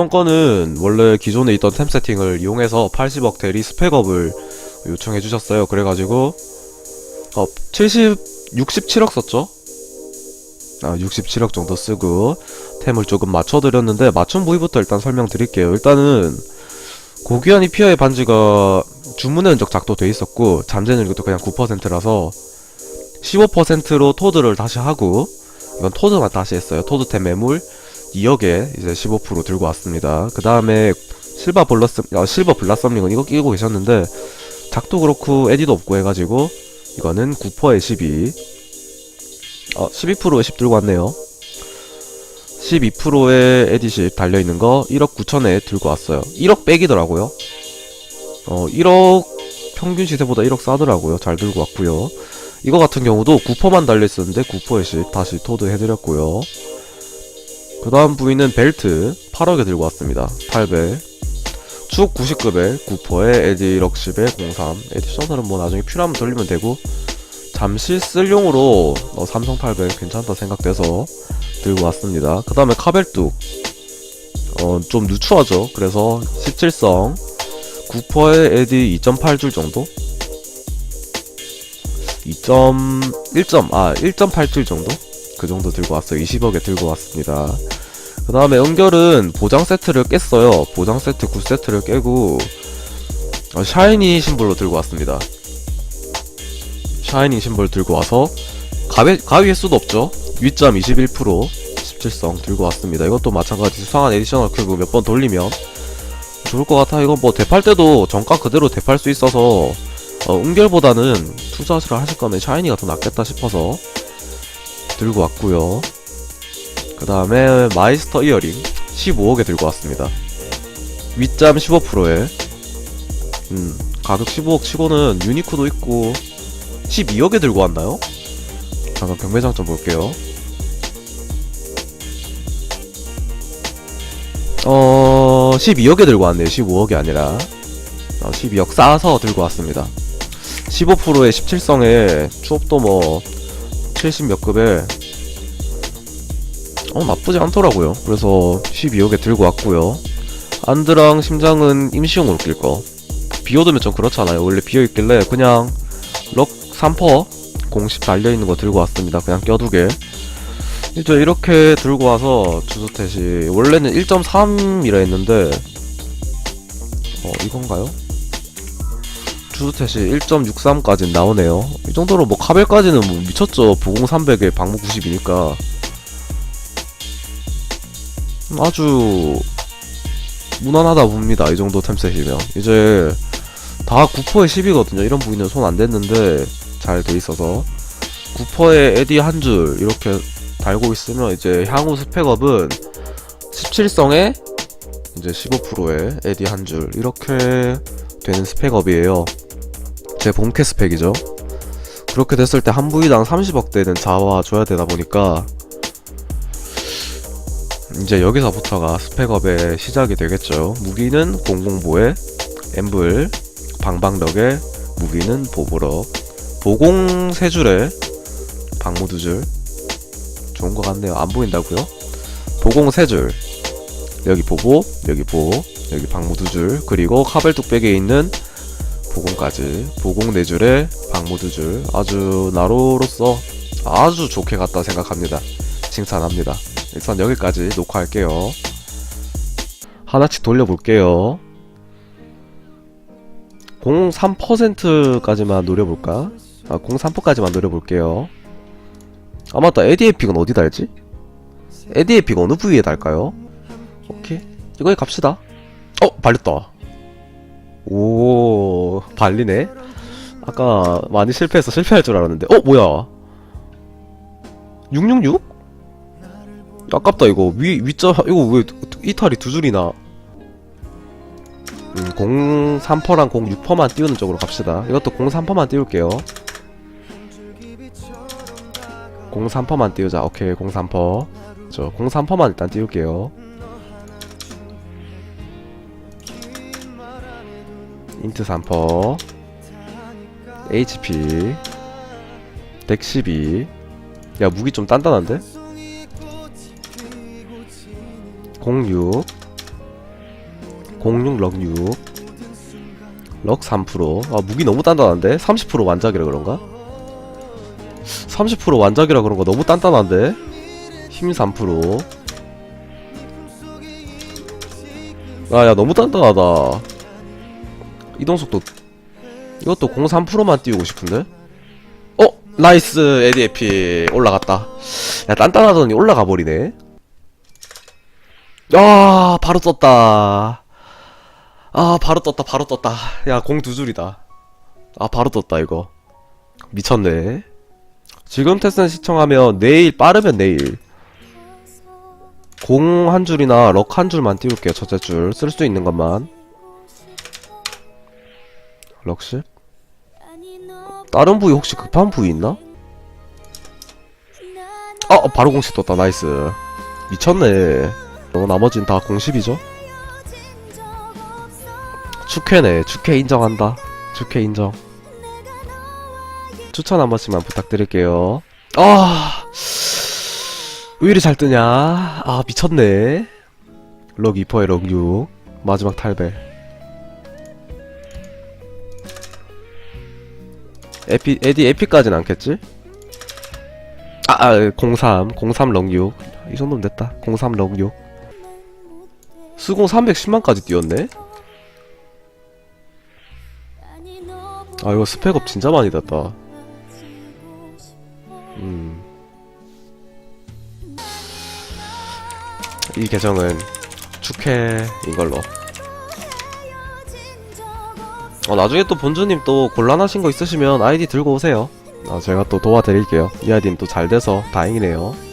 이번 거는 원래 기존에 있던 템 세팅을 이용해서 80억 대리 스펙업을 요청해 주셨어요. 그래가지고 어 70, 67억 썼죠? 아 67억 정도 쓰고 템을 조금 맞춰드렸는데 맞춤 부위부터 일단 설명드릴게요. 일단은 고귀한 이피아의 반지가 주문의 흔적 작도돼 있었고 잠재 능력도 그냥 9%라서 15%로 토드를 다시 하고 이건 토드만 다시 했어요. 토드템 매물 2억에 이제 15% 들고 왔습니다. 그 다음에 실버 블러스, 어, 실버 블라썸링은 이거 끼고 계셨는데 작도 그렇고 에디도 없고 해가지고 이거는 9%에 12, 어 12%에 10 들고 왔네요. 12%에 에디 10 달려있는 거 1억 9천에 들고 왔어요. 1억 백이더라고요. 어 1억 평균 시세보다 1억 싸더라고요. 잘 들고 왔고요. 이거 같은 경우도 9%만 달려있었는데 9%에 10 다시 토드 해드렸고요. 그 다음 부위는 벨트 8억에 들고 왔습니다. 800. 축 90급에 9%에 에디 1억 10에 03. 에디셔널은 뭐 나중에 필요하면 돌리면 되고 잠시 쓸용으로 어, 삼성 800 괜찮다 생각돼서 들고 왔습니다. 그 다음에 카벨뚝 어, 좀 누추하죠. 그래서 17성 9%에 에디 2.8줄 정도? 2.1점 아 1.8줄 정도? 그 정도 들고 왔어요. 20억에 들고 왔습니다. 그 다음에 연결은 보장 세트를 깼어요. 보장 세트 9세트를 깨고 어, 샤이니 심볼로 들고 왔습니다. 샤이니 심볼 들고 와서 가위, 가위의 수도 없죠. 윗점 21% 17성 들고 왔습니다. 이것도 마찬가지 수상한 에디셔널 큐브 몇 번 돌리면 좋을 것 같아. 이건 뭐 대팔 때도 정가 그대로 대팔 수 있어서 어, 은결보다는 투자를 하실 거면 샤이니가 더 낫겠다 싶어서 들고 왔고요. 그 다음에 마이스터 이어링 15억에 들고 왔습니다. 윗잠 15%에 음, 가격 15억 치고는 유니크도 있고 12억에 들고 왔나요? 잠깐 경매장 좀 볼게요. 어, 12억에 들고 왔네요. 15억이 아니라. 어, 12억 싸서 들고 왔습니다. 15%에 17성에 추업도 뭐 70 몇 급에 어 나쁘지 않더라고요. 그래서 12억에 들고 왔고요. 안드랑 심장은 임시용으로 낄 거. 비워두면 좀 그렇잖아요. 원래 비어있길래 그냥 럭 3퍼 공식 달려있는 거 들고 왔습니다. 그냥 껴두게. 이제 이렇게 들고 와서 주소텟이 원래는 1.3이라 했는데 어 이건가요? 주소텟이 1.63까지 나오네요. 이 정도로 뭐 카벨까지는 뭐 미쳤죠. 보공 300에 방무 90이니까 아주 무난하다 봅니다. 이 정도 템셋이면 이제 다 9%에 10이거든요. 이런 부위는 손 안 댔는데 잘 돼 있어서 9%에 에디 한 줄 이렇게 달고 있으면 이제 향후 스펙업은 17성에 이제 15%에 에디 한 줄 이렇게 되는 스펙업이에요. 제 본캐 스펙이죠. 그렇게 됐을 때 한 부위당 30억대는 자와 줘야 되다 보니까 이제 여기서부터가 스펙업의 시작이 되겠죠. 무기는 공공보에 엠블, 방방덕에 무기는 보보럭, 보공 세 줄에 방무 두 줄. 좋은 것 같네요. 안 보인다고요? 보공 세 줄. 여기 보보, 여기 보, 여기 방무 두 줄. 그리고 카벨 뚝배기에 있는 보공까지. 보공 네 줄에 방무 두 줄. 아주 나로로서 아주 좋게 갔다 생각합니다. 칭찬합니다. 일단 여기까지 녹화할게요. 하나씩 돌려볼게요. 03%까지만 노려볼까? 아, 03%까지만 노려볼게요. 아, 맞다. 에픽은 어디 달지? 에픽 어느 부위에 달까요? 오케이. 이거에 갑시다. 어, 발렸다. 오, 발리네. 아까 많이 실패해서 실패할 줄 알았는데. 어, 뭐야? 666? 아깝다 이거 위 위자 이거 왜 이탈이 두 줄이나 음, 03퍼랑 06퍼만 띄우는 쪽으로 갑시다 이것도 03퍼만 띄울게요 03퍼만 띄우자 오케이 03퍼 저 03퍼만 일단 띄울게요 인트 3퍼 HP 덱 12. 야 무기 좀 단단한데? 06 06 럭6 럭 3%아 무기 너무 단단한데? 30% 완작이라 그런가? 30% 완작이라 그런 거 너무 단단한데? 힘 3%. 아, 야, 너무 단단하다. 이동속도, 이것도 03%만 띄우고 싶은데? 어? 나이스, 에디에피. 올라갔다. 야, 단단하더니 올라가 버리네. 아, 바로 떴다. 아, 바로 떴다, 바로 떴다. 야, 공 두 줄이다. 아, 바로 떴다, 이거. 미쳤네. 지금 테스트 시청하면 내일 빠르면 내일 공 한 줄이나 럭 한 줄만 띄울게요 첫째 줄 쓸 수 있는 것만 럭십 다른 부위 혹시 급한 부위 있나? 어 바로 공식 떴다 나이스 미쳤네 어, 나머진 다 공식이죠 축회네 축회 인정한다 축회 인정 추천 한 번씩만 부탁드릴게요. 아, 왜 이리 잘 뜨냐? 아, 미쳤네. 럭 2퍼에 럭 6. 마지막 탈벨. 에피, 에디 에피까진 않겠지? 아, 아, 03. 03럭 6. 이 정도면 됐다. 03럭 6. 수공 310만까지 뛰었네? 아, 이거 스펙업 진짜 많이 됐다. 음. 이 계정은 축회인 걸로. 어, 나중에 또 본주님 또 곤란하신 거 있으시면 아이디 들고 오세요. 아, 제가 또 도와드릴게요. 이 아이디는 또 잘 돼서 다행이네요.